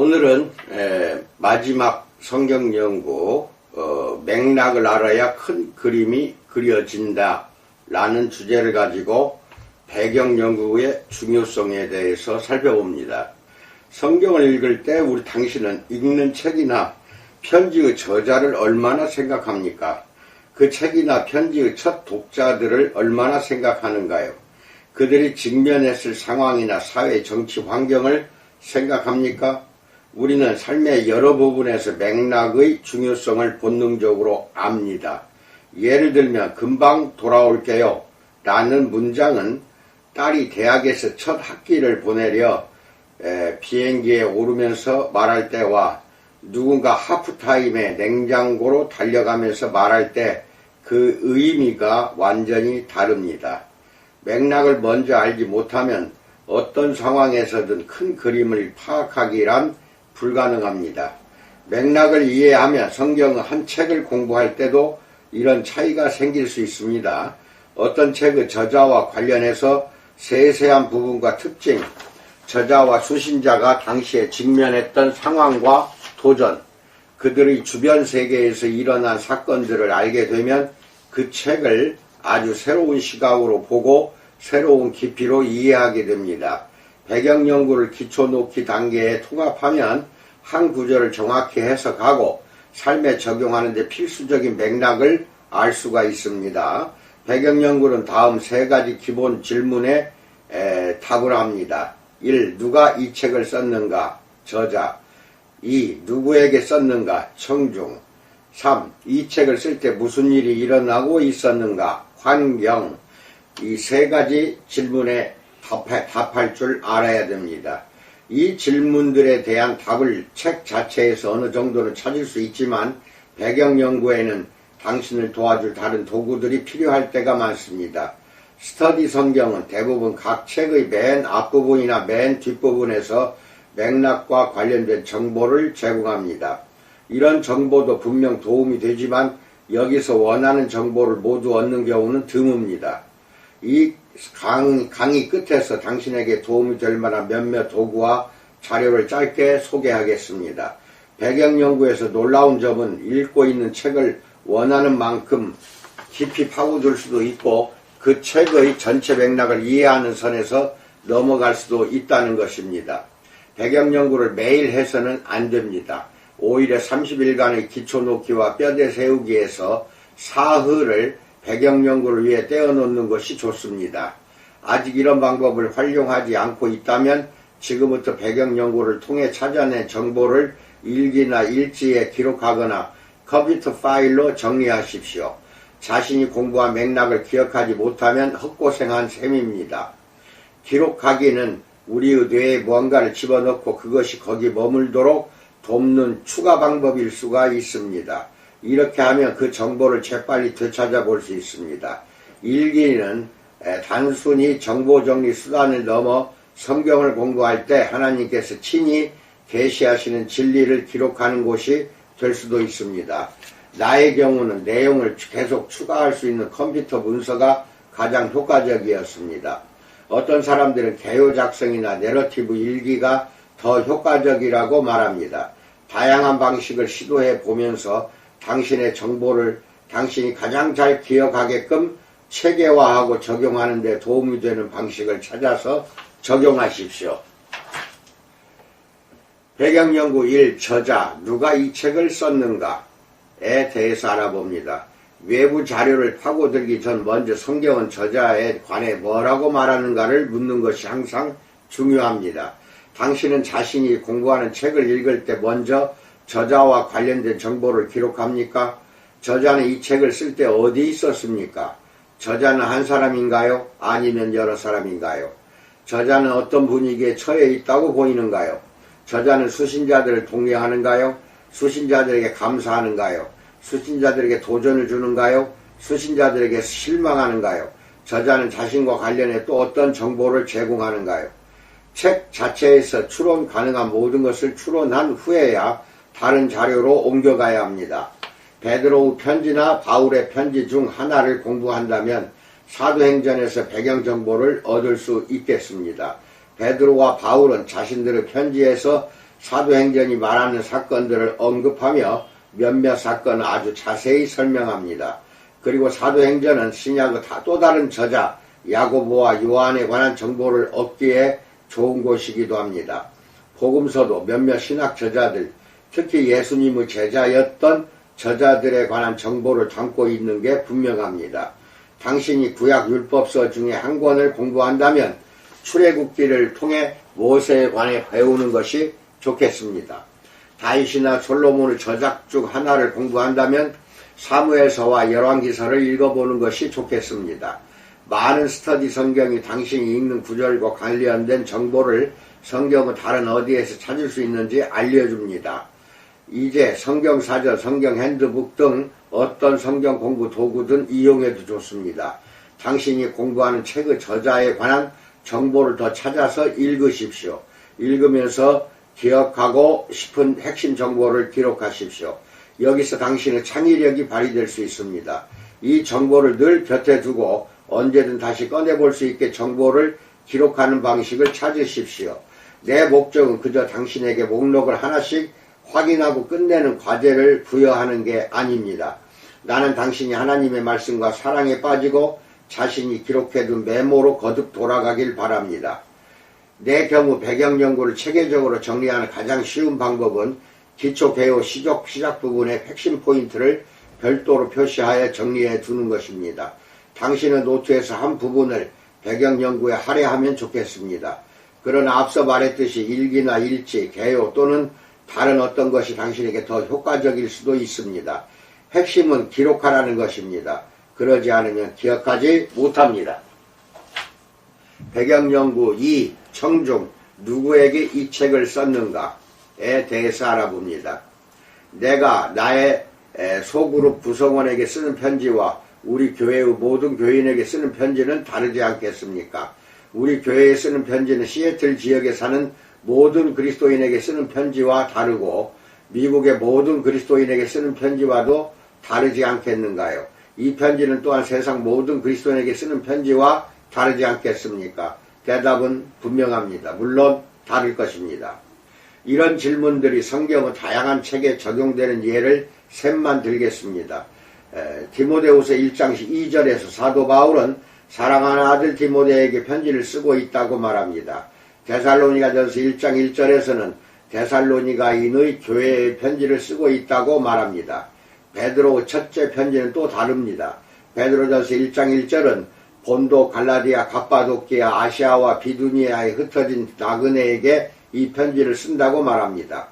오늘은 에, 마지막 성경 연구 어, 맥락을 알아야 큰 그림이 그려진다 라는 주제를 가지고 배경 연구의 중요성에 대해서 살펴봅니다. 성경을 읽을 때 우리 당신은 읽는 책이나 편지의 저자를 얼마나 생각합니까? 그 책이나 편지의 첫 독자들을 얼마나 생각하는가요? 그들이 직면했을 상황이나 사회 정치 환경을 생각합니까? 우리는 삶의 여러 부분에서 맥락의 중요성을 본능적으로 압니다. 예를 들면 금방 돌아올게요 라는 문장은 딸이 대학에서 첫 학기를 보내려 에, 비행기에 오르면서 말할 때와 누군가 하프타임에 냉장고로 달려가면서 말할 때 그 의미가 완전히 다릅니다. 맥락을 먼저 알지 못하면 어떤 상황에서든 큰 그림을 파악하기란 불가능합니다. 맥락을 이해하면 성경의 한 책을 공부할 때도 이런 차이가 생길 수 있습니다. 어떤 책의 저자와 관련해서 세세한 부분과 특징, 저자와 수신자가 당시에 직면했던 상황과 도전, 그들의 주변 세계에서 일어난 사건들을 알게 되면 그 책을 아주 새로운 시각으로 보고 새로운 깊이로 이해하게 됩니다. 배경 연구를 기초 놓기 단계에 통합하면 한 구절을 정확히 해석하고 삶에 적용하는 데 필수적인 맥락을 알 수가 있습니다. 배경 연구는 다음 세 가지 기본 질문에 에, 답을 합니다. 1. 누가 이 책을 썼는가? 저자. 2. 누구에게 썼는가? 청중. 3. 이 책을 쓸 때 무슨 일이 일어나고 있었는가? 환경. 이 세 가지 질문에 답할 줄 알아야 됩니다. 이 질문들에 대한 답을 책 자체에서 어느 정도는 찾을 수 있지만 배경 연구에는 당신을 도와줄 다른 도구들이 필요할 때가 많습니다. 스터디 성경은 대부분 각 책의 맨 앞부분이나 맨 뒷부분에서 맥락과 관련된 정보를 제공합니다. 이런 정보도 분명 도움이 되지만 여기서 원하는 정보를 모두 얻는 경우는 드뭅니다. 이 강, 강의 끝에서 당신에게 도움이 될 만한 몇몇 도구와 자료를 짧게 소개하겠습니다. 배경 연구에서 놀라운 점은 읽고 있는 책을 원하는 만큼 깊이 파고들 수도 있고 그 책의 전체 맥락을 이해하는 선에서 넘어갈 수도 있다는 것입니다. 배경 연구를 매일 해서는 안 됩니다. 오히려 30일간의 기초 놓기와 뼈대 세우기에서 사흘을 배경 연구를 위해 떼어놓는 것이 좋습니다. 아직 이런 방법을 활용하지 않고 있다면 지금부터 배경 연구를 통해 찾아낸 정보를 일기나 일지에 기록하거나 컴퓨터 파일로 정리하십시오. 자신이 공부한 맥락을 기억하지 못하면 헛고생한 셈입니다. 기록하기는 우리의 뇌에 무언가를 집어넣고 그것이 거기 머물도록 돕는 추가 방법일 수가 있습니다. 이렇게 하면 그 정보를 재빨리 되찾아 볼 수 있습니다. 일기는 단순히 정보 정리 수단을 넘어 성경을 공부할 때 하나님께서 친히 계시하시는 진리를 기록하는 곳이 될 수도 있습니다. 나의 경우는 내용을 계속 추가할 수 있는 컴퓨터 문서가 가장 효과적이었습니다. 어떤 사람들은 개요 작성이나 내러티브 일기가 더 효과적이라고 말합니다. 다양한 방식을 시도해 보면서 당신의 정보를 당신이 가장 잘 기억하게끔 체계화하고 적용하는 데 도움이 되는 방식을 찾아서 적용하십시오. 배경연구 1 저자 누가 이 책을 썼는가에 대해서 알아봅니다. 외부 자료를 파고들기 전 먼저 성경은 저자에 관해 뭐라고 말하는가를 묻는 것이 항상 중요합니다. 당신은 자신이 공부하는 책을 읽을 때 먼저 저자와 관련된 정보를 기록합니까? 저자는 이 책을 쓸 때 어디 있었습니까? 저자는 한 사람인가요? 아니면 여러 사람인가요? 저자는 어떤 분위기에 처해 있다고 보이는가요? 저자는 수신자들을 동의하는가요? 수신자들에게 감사하는가요? 수신자들에게 도전을 주는가요? 수신자들에게 실망하는가요? 저자는 자신과 관련해 또 어떤 정보를 제공하는가요? 책 자체에서 추론 가능한 모든 것을 추론한 후에야 다른 자료로 옮겨가야 합니다. 베드로우 편지나 바울의 편지 중 하나를 공부한다면 사도행전에서 배경 정보를 얻을 수 있겠습니다. 베드로와 바울은 자신들의 편지에서 사도행전이 말하는 사건들을 언급하며 몇몇 사건을 아주 자세히 설명합니다. 그리고 사도행전은 신약의 또 다른 저자 야고보와 요한에 관한 정보를 얻기에 좋은 곳이기도 합니다. 복음서도 몇몇 신학 저자들, 특히 예수님의 제자였던 저자들에 관한 정보를 담고 있는 게 분명합니다. 당신이 구약 율법서 중에 한 권을 공부한다면 출애굽기를 통해 모세에 관해 배우는 것이 좋겠습니다. 다윗이나 솔로몬의 저작 중 하나를 공부한다면 사무엘서와 열왕기서를 읽어보는 것이 좋겠습니다. 많은 스터디 성경이 당신이 읽는 구절과 관련된 정보를 성경은 다른 어디에서 찾을 수 있는지 알려줍니다. 이제 성경 사전, 성경 핸드북 등 어떤 성경 공부 도구든 이용해도 좋습니다. 당신이 공부하는 책의 저자에 관한 정보를 더 찾아서 읽으십시오. 읽으면서 기억하고 싶은 핵심 정보를 기록하십시오. 여기서 당신의 창의력이 발휘될 수 있습니다. 이 정보를 늘 곁에 두고 언제든 다시 꺼내볼 수 있게 정보를 기록하는 방식을 찾으십시오. 내 목적은 그저 당신에게 목록을 하나씩 확인하고 끝내는 과제를 부여하는 게 아닙니다. 나는 당신이 하나님의 말씀과 사랑에 빠지고 자신이 기록해둔 메모로 거듭 돌아가길 바랍니다. 내 경우 배경 연구를 체계적으로 정리하는 가장 쉬운 방법은 기초 개요 시적 시작 부분의 핵심 포인트를 별도로 표시하여 정리해 두는 것입니다. 당신은 노트에서 한 부분을 배경 연구에 할애하면 좋겠습니다. 그러나 앞서 말했듯이 일기나 일지, 개요 또는 다른 어떤 것이 당신에게 더 효과적일 수도 있습니다. 핵심은 기록하라는 것입니다. 그러지 않으면 기억하지 못합니다. 배경연구 2. 청중 누구에게 이 책을 썼는가에 대해서 알아봅니다. 내가 나의 소그룹 구성원에게 쓰는 편지와 우리 교회의 모든 교인에게 쓰는 편지는 다르지 않겠습니까? 우리 교회에 쓰는 편지는 시애틀 지역에 사는 모든 그리스도인에게 쓰는 편지와 다르고 미국의 모든 그리스도인에게 쓰는 편지와도 다르지 않겠는가요? 이 편지는 또한 세상 모든 그리스도인에게 쓰는 편지와 다르지 않겠습니까? 대답은 분명합니다. 물론 다를 것입니다. 이런 질문들이 성경의 다양한 책에 적용되는 예를 셋만 들겠습니다. 에, 디모데후서 1장 2절에서 사도 바울은 사랑하는 아들 디모데에게 편지를 쓰고 있다고 말합니다. 데살로니가전서 1장 1절에서는 데살로니가인의 교회의 편지를 쓰고 있다고 말합니다. 베드로 첫째 편지는 또 다릅니다. 베드로전서 1장 1절은 본도 갈라디아 갑바도키아 아시아와 비두니아에 흩어진 나그네에게 이 편지를 쓴다고 말합니다.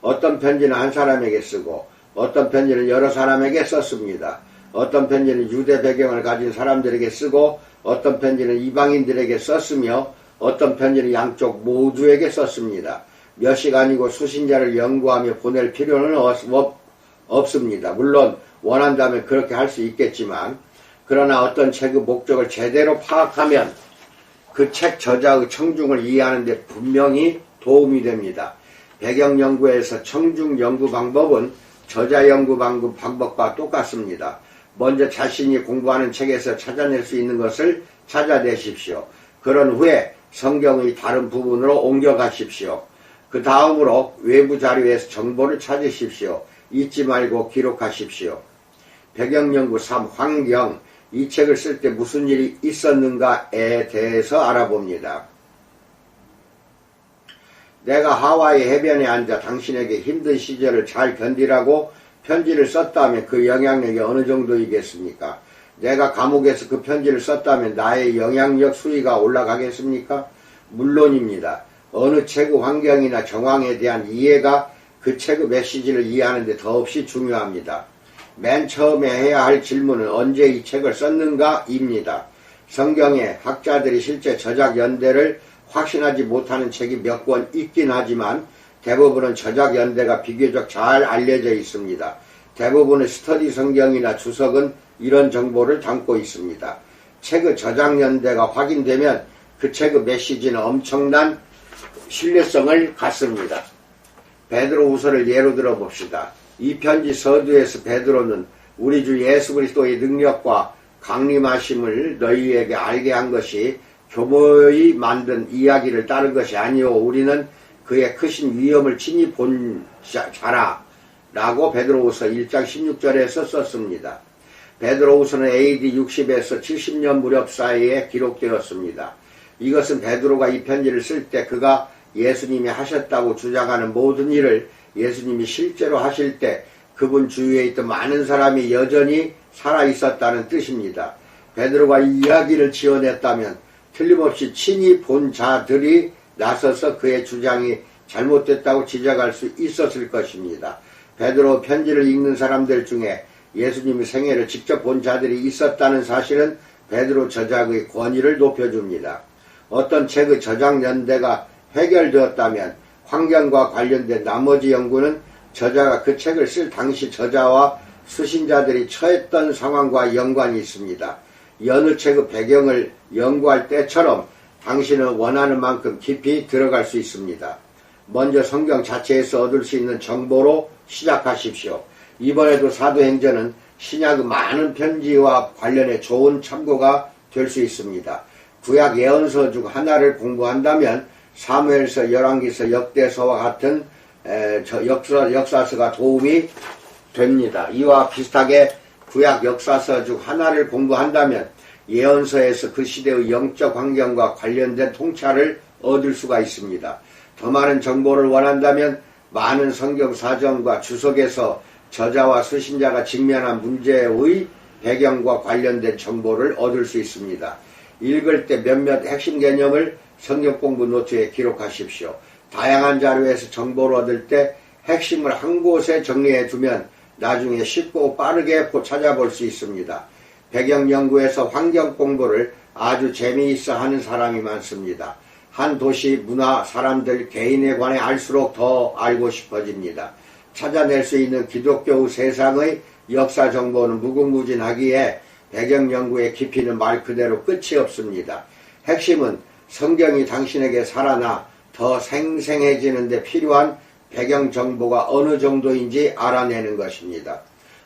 어떤 편지는 한 사람에게 쓰고 어떤 편지는 여러 사람에게 썼습니다. 어떤 편지는 유대 배경을 가진 사람들에게 쓰고 어떤 편지는 이방인들에게 썼으며 어떤 편지는 양쪽 모두에게 썼습니다. 몇 시간이고 수신자를 연구하며 보낼 필요는 없, 없습니다. 물론 원한다면 그렇게 할 수 있겠지만 그러나 어떤 책의 목적을 제대로 파악하면 그 책 저자의 청중을 이해하는 데 분명히 도움이 됩니다. 배경 연구에서 청중 연구 방법은 저자 연구 방법과 똑같습니다. 먼저 자신이 공부하는 책에서 찾아낼 수 있는 것을 찾아내십시오. 그런 후에 성경의 다른 부분으로 옮겨가십시오. 그 다음으로 외부 자료에서 정보를 찾으십시오. 잊지 말고 기록하십시오. 배경연구 3 환경 이 책을 쓸 때 무슨 일이 있었는가에 대해서 알아봅니다. 내가 하와이 해변에 앉아 당신에게 힘든 시절을 잘 견디라고 편지를 썼다면 그 영향력이 어느 정도이겠습니까? 내가 감옥에서 그 편지를 썼다면 나의 영향력 수위가 올라가겠습니까? 물론입니다. 어느 책의 환경이나 정황에 대한 이해가 그 책의 메시지를 이해하는 데 더없이 중요합니다. 맨 처음에 해야 할 질문은 언제 이 책을 썼는가? 입니다. 성경에 학자들이 실제 저작 연대를 확신하지 못하는 책이 몇 권 있긴 하지만 대부분은 저작 연대가 비교적 잘 알려져 있습니다. 대부분의 스터디 성경이나 주석은 이런 정보를 담고 있습니다. 책의 저작 연대가 확인되면 그 책의 메시지는 엄청난 신뢰성을 갖습니다. 베드로 후서를 예로 들어 봅시다. 이 편지 서두에서 베드로는 우리 주 예수 그리스도의 능력과 강림하심을 너희에게 알게 한 것이 교모의 만든 이야기를 따른 것이 아니오 우리는 그의 크신 위엄을 친히 본 자- 자라 라고 베드로후서 1장 16절에서 썼습니다. 베드로후서는 AD 60에서 70년 무렵 사이에 기록되었습니다. 이것은 베드로가 이 편지를 쓸 때 그가 예수님이 하셨다고 주장하는 모든 일을 예수님이 실제로 하실 때 그분 주위에 있던 많은 사람이 여전히 살아 있었다는 뜻입니다. 베드로가 이 이야기를 지어냈다면 틀림없이 친히 본 자들이 나서서 그의 주장이 잘못됐다고 지적할 수 있었을 것입니다. 베드로 편지를 읽는 사람들 중에 예수님의 생애를 직접 본 자들이 있었다는 사실은 베드로 저작의 권위를 높여줍니다. 어떤 책의 저작 연대가 해결되었다면 환경과 관련된 나머지 연구는 저자가 그 책을 쓸 당시 저자와 수신자들이 처했던 상황과 연관이 있습니다. 여느 책의 배경을 연구할 때처럼 당신은 원하는 만큼 깊이 들어갈 수 있습니다. 먼저 성경 자체에서 얻을 수 있는 정보로 시작하십시오. 이번에도 사도행전은 신약의 많은 편지와 관련해 좋은 참고가 될 수 있습니다. 구약 예언서 중 하나를 공부한다면 사무엘서, 열왕기서, 역대서와 같은 역사, 역사서가 도움이 됩니다. 이와 비슷하게 구약 역사서 중 하나를 공부한다면 예언서에서 그 시대의 영적 환경과 관련된 통찰을 얻을 수가 있습니다. 더 많은 정보를 원한다면 많은 성경 사전과 주석에서 저자와 수신자가 직면한 문제의 배경과 관련된 정보를 얻을 수 있습니다. 읽을 때 몇몇 핵심 개념을 성경 공부 노트에 기록하십시오. 다양한 자료에서 정보를 얻을 때 핵심을 한 곳에 정리해 두면 나중에 쉽고 빠르게 찾아볼 수 있습니다. 배경 연구에서 환경 공부를 아주 재미있어 하는 사람이 많습니다. 한 도시 문화 사람들 개인에 관해 알수록 더 알고 싶어집니다. 찾아낼 수 있는 기독교 세상의 역사 정보는 무궁무진하기에 배경 연구의 깊이는 말 그대로 끝이 없습니다. 핵심은 성경이 당신에게 살아나 더 생생해지는데 필요한 배경 정보가 어느 정도인지 알아내는 것입니다.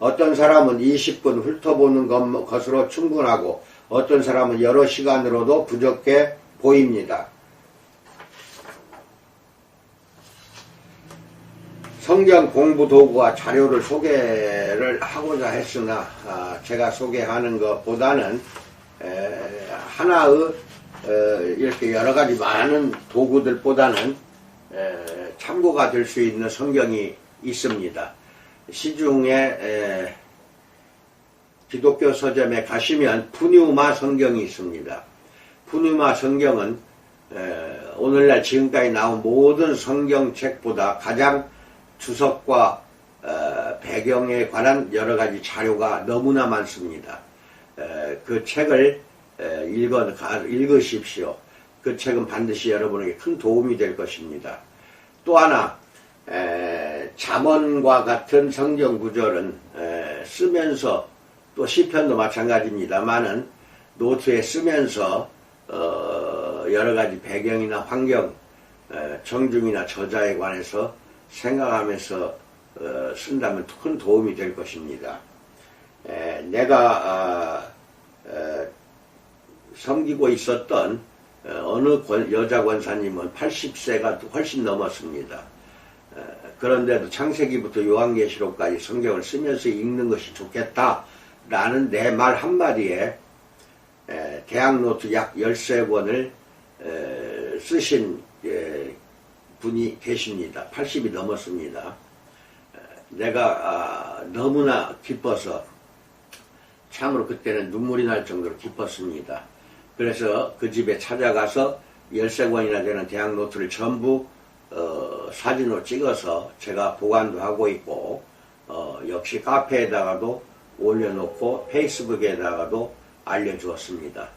어떤 사람은 20분 훑어보는 것- 것으로 충분하고 어떤 사람은 여러 시간으로도 부족해 보입니다. 성경 공부 도구와 자료를 소개를 하고자 했으나 아, 제가 소개하는 것보다는 에, 하나의 어, 이렇게 여러 가지 많은 도구들보다는 에, 참고가 될 수 있는 성경이 있습니다. 시중에 에, 기독교 서점에 가시면 푸뉴마 성경이 있습니다. 푸뉴마 성경은 에, 오늘날 지금까지 나온 모든 성경책보다 가장 주석과 어, 배경에 관한 여러 가지 자료가 너무나 많습니다. 에, 그 책을 에, 읽어, 가- 읽으십시오. 그 책은 반드시 여러분에게 큰 도움이 될 것입니다. 또 하나 에, 잠언과 같은 성경 구절은 에, 쓰면서 또 시편도 마찬가지입니다만은 노트에 쓰면서 어, 여러 가지 배경이나 환경, 에, 정중이나 저자에 관해서 생각하면서 어, 쓴다면 큰 도움이 될 것입니다. 에, 내가 아, 에, 섬기고 있었던 어, 어느 권- 여자 권사님은 80세가 훨씬 넘었습니다. 에, 그런데도 창세기부터 요한계시록까지 성경을 쓰면서 읽는 것이 좋겠다라는 내 말 한마디에 에, 대학노트 약 13권을 쓰신 예, 분이 계십니다. 80이 넘었습니다. 에, 내가 아, 너무나 기뻐서 참으로 그때는 눈물이 날 정도로 기뻤습니다. 그래서 그 집에 찾아가서 13권이나 되는 대학 노트를 전부 어, 사진으로 찍어서 제가 보관도 하고 있고 어, 역시 카페에다가도 올려놓고 페이스북에다가도 알려주었습니다.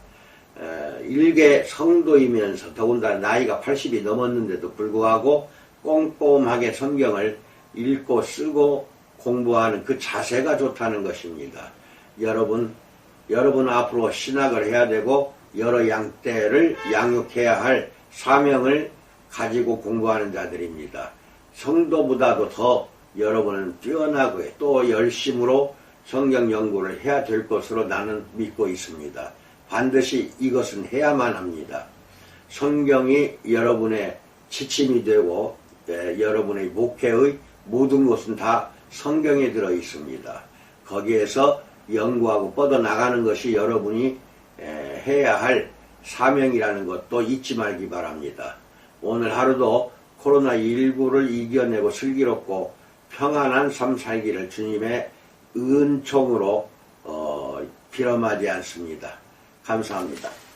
에, 일개 성도이면서 더군다나 나이가 80이 넘었는데도 불구하고 꼼꼼하게 성경을 읽고 쓰고 공부하는 그 자세가 좋다는 것입니다. 여러분, 여러분 앞으로 신학을 해야 되고 여러 양떼를 양육해야 할 사명을 가지고 공부하는 자들입니다. 성도보다도 더 여러분은 뛰어나고 또 열심으로 성경 연구를 해야 될 것으로 나는 믿고 있습니다. 반드시 이것은 해야만 합니다. 성경이 여러분의 지침이 되고 예, 여러분의 목회의 모든 것은 다 성경에 들어 있습니다. 거기에서 연구하고 뻗어 나가는 것이 여러분이 에, 해야 할 사명이라는 것도 잊지 말기 바랍니다. 오늘 하루도 코로나19를 이겨내고 슬기롭고 평안한 삶 살기를 주님의 은총으로 어, 빌어마지 않습니다. 감사합니다.